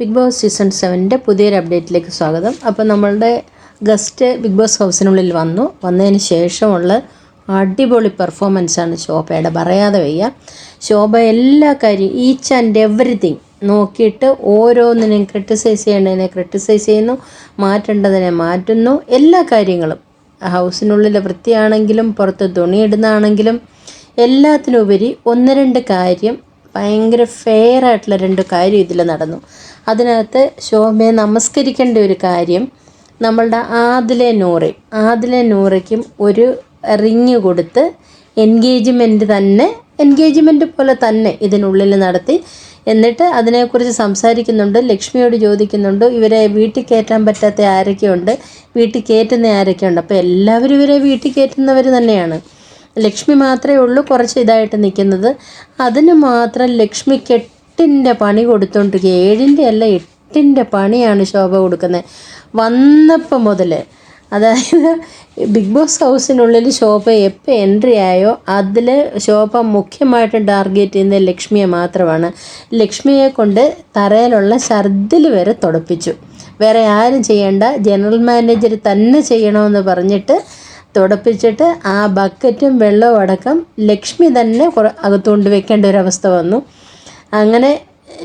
Big boss season സെവന്റെ പുതിയൊരു അപ്ഡേറ്റിലേക്ക് സ്വാഗതം. അപ്പോൾ നമ്മളുടെ ഗസ്റ്റ് ബിഗ് ബോസ് ഹൗസിനുള്ളിൽ വന്നു. വന്നതിന് ശേഷമുള്ള അടിപൊളി പെർഫോമൻസാണ് ശോഭയുടെ. പറയാതെ വയ്യ. ശോഭ എല്ലാ കാര്യം ഈച്ച് ആൻഡ് എവറിത്തിങ് നോക്കിയിട്ട് ഓരോന്നിനെയും ക്രിട്ടിസൈസ് ചെയ്യേണ്ടതിനെ ക്രിട്ടിസൈസ് ചെയ്യുന്നു മാറ്റേണ്ടതിനെ മാറ്റുന്നു. എല്ലാ കാര്യങ്ങളും ഹൗസിനുള്ളിൽ വൃത്തിയാണെങ്കിലും പുറത്ത് തുണിയിടുന്നതാണെങ്കിലും എല്ലാത്തിനുപരി ഒന്ന് രണ്ട് കാര്യം ഭയങ്കര ഫെയർ ആയിട്ടുള്ള രണ്ട് കാര്യം ഇതിൽ നടന്നു. അതിനകത്ത് ശോഭയെ നമസ്കരിക്കേണ്ട ഒരു കാര്യം നമ്മളുടെ ആദിലെ നൂറ് ആദിലെ നൂറയ്ക്കും ഒരു റിങ് കൊടുത്ത് എൻഗേജ്മെന്റ് തന്നെ എൻഗേജ്മെന്റ് പോലെ തന്നെ ഇതിനുള്ളിൽ നടത്തി. എന്നിട്ട് അതിനെക്കുറിച്ച് സംസാരിക്കുന്നുണ്ട് ലക്ഷ്മിയോട് ചോദിക്കുന്നുണ്ട് ഇവരെ വീട്ടിൽ കയറ്റാൻ പറ്റാത്ത ആരൊക്കെയുണ്ട്? വീട്ടിൽ കയറ്റുന്ന ആരൊക്കെയുണ്ട്? അപ്പോൾ എല്ലാവരും ഇവരെ വീട്ടിൽ കയറ്റുന്നവർ തന്നെയാണ്. ലക്ഷ്മി മാത്രമേ ഉള്ളൂ കുറച്ച് ഇതായിട്ട് നിൽക്കുന്നത്. അതിന് മാത്രം ലക്ഷ്മി എട്ടിന്റെ പണി കൊടുത്തോണ്ടിരിക്കുക. ഏഴിന്റെ അല്ല എട്ടിന്റെ പണിയാണ് ശോഭ കൊടുക്കുന്നത്. വന്നപ്പോൾ മുതൽ അതായത് ബിഗ് ബോസ് ഹൗസിനുള്ളിൽ ശോഭ എപ്പോൾ എൻട്രി ആയോ അതിൽ ശോഭ മുഖ്യമായിട്ടും ടാർഗറ്റ് ചെയ്യുന്നത് ലക്ഷ്മിയെ മാത്രമാണ്. ലക്ഷ്മിയെ കൊണ്ട് തറയിലുള്ള ഛർദിൽ വരെ തുടപ്പിച്ചു. വേറെ ആരും ചെയ്യേണ്ട. ജനറൽ മാനേജർ തന്നെ ചെയ്യണമെന്ന് പറഞ്ഞിട്ട് തുടപ്പിച്ചിട്ട് ആ ബക്കറ്റും വെള്ളവും അടക്കം ലക്ഷ്മി തന്നെ അകത്തുകൊണ്ട് വെക്കേണ്ട അവസ്ഥ വന്നു. അങ്ങനെ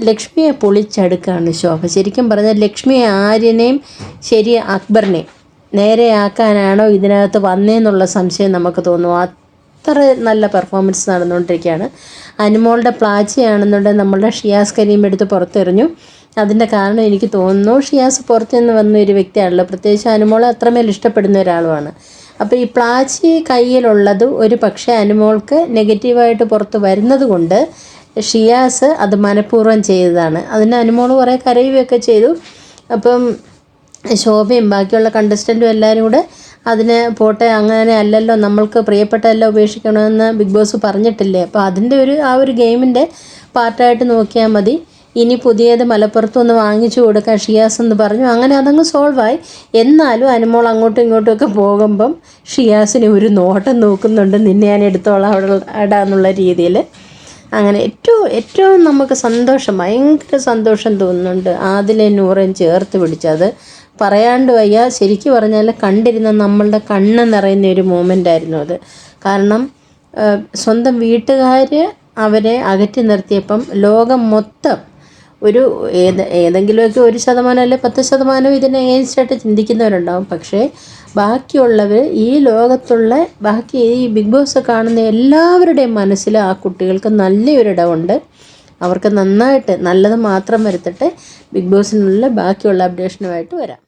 ലക്ഷ്മിയെ പൊളിച്ചെടുക്കുകയാണ് ശോഭ. ശരിക്കും പറഞ്ഞാൽ ലക്ഷ്മി ആര്യനെയും ശരി അക്ബറിനെയും നേരെയാക്കാനാണോ ഇതിനകത്ത് വന്നേന്നുള്ള സംശയം നമുക്ക് തോന്നും അത്ര നല്ല പെർഫോമൻസ് നടന്നുകൊണ്ടിരിക്കുകയാണ്. അനുമോളുടെ പ്ലാച്ചിയാണെന്നുണ്ടെങ്കിൽ നമ്മളുടെ ഷിയാസ് കരീം എടുത്ത് പുറത്തെറിഞ്ഞു. അതിന്റെ കാരണം എനിക്ക് തോന്നുന്നു ഷിയാസ് പുറത്തുനിന്ന് വന്ന ഒരു വ്യക്തിയാണല്ലോ. പ്രത്യേകിച്ച് അനുമോളെ അത്രമേൽ ഇഷ്ടപ്പെടുന്ന ഒരാളുമാണ്. അപ്പോൾ ഈ പ്ലാച്ചി കയ്യിലുള്ളത് ഒരു പക്ഷേ അനുമോൾക്ക് നെഗറ്റീവായിട്ട് പുറത്ത് വരുന്നത് കൊണ്ട് ഷിയാസ് അത് മനഃപൂർവം ചെയ്തതാണ്. അതിന് അനുമോൾ കുറേ കരയുകയൊക്കെ ചെയ്തു. അപ്പം ശോഭയും ബാക്കിയുള്ള കണ്ടസ്റ്റന്റും എല്ലാവരും കൂടെ അതിന് പോട്ടെ അങ്ങനെ അല്ലല്ലോ നമ്മൾക്ക് പ്രിയപ്പെട്ടതല്ലോ ഉപേക്ഷിക്കണമെന്ന് ബിഗ് ബോസ് പറഞ്ഞിട്ടില്ലേ? അപ്പോൾ അതിന്റെ ഒരു ആ ഒരു ഗെയിമിന്റെ പാർട്ടായിട്ട് നോക്കിയാൽ മതി. ഇനി പുതിയത് മലപ്പുറത്തു നിന്ന് വാങ്ങിച്ചു കൊടുക്കാൻ ഷിയാസ് എന്ന് പറഞ്ഞു. അങ്ങനെ അതങ്ങ് സോൾവായി എന്നാലും അനുമോൾ അങ്ങോട്ടും ഇങ്ങോട്ടുമൊക്കെ പോകുമ്പം ഷിയാസിനെ ഒരു നോട്ടം നോക്കുന്നുണ്ട് നിന്നെ ഞാൻ എടുത്തോളാം അവിടെ ഇടാന്നുള്ള രീതിയിൽ അങ്ങനെ ഏറ്റവും ഏറ്റവും നമുക്ക് സന്തോഷം ഭയങ്കര സന്തോഷം തോന്നുന്നുണ്ട് ആദിലെ നൂറേം ചേർത്ത് പിടിച്ചത് പറയാണ്ട് വയ്യ. ശരിക്കും പറഞ്ഞാൽ കണ്ടിരുന്ന നമ്മളുടെ കണ്ണ് നിറയുന്ന ഒരു മൂമെന്റ് ആയിരുന്നു അത്. കാരണം സ്വന്തം വീട്ടുകാർ അവരെ അകറ്റി നിർത്തിയപ്പം ലോകം മൊത്തം ഒരു ഏത് ഏതെങ്കിലുമൊക്കെ ഒരു ശതമാനം അല്ലെ പത്ത് ശതമാനം ഇതിനെ ഏൻസ്റ്റായിട്ട് ചിന്തിക്കുന്നവരുണ്ടാവും. പക്ഷേ ബാക്കിയുള്ളവർ ഈ ലോകത്തുള്ള ബാക്കി ഈ ബിഗ് ബോസ് കാണുന്ന എല്ലാവരുടെയും മനസ്സിൽ ആ കുട്ടികൾക്ക് നല്ലൊരിടമുണ്ട് അവർക്ക് നന്നായിട്ട് നല്ലത് മാത്രം വരുത്തട്ടെ. ബിഗ് ബോസിനുള്ള ബാക്കിയുള്ള അപ്ഡേഷനുമായിട്ട് വരാം.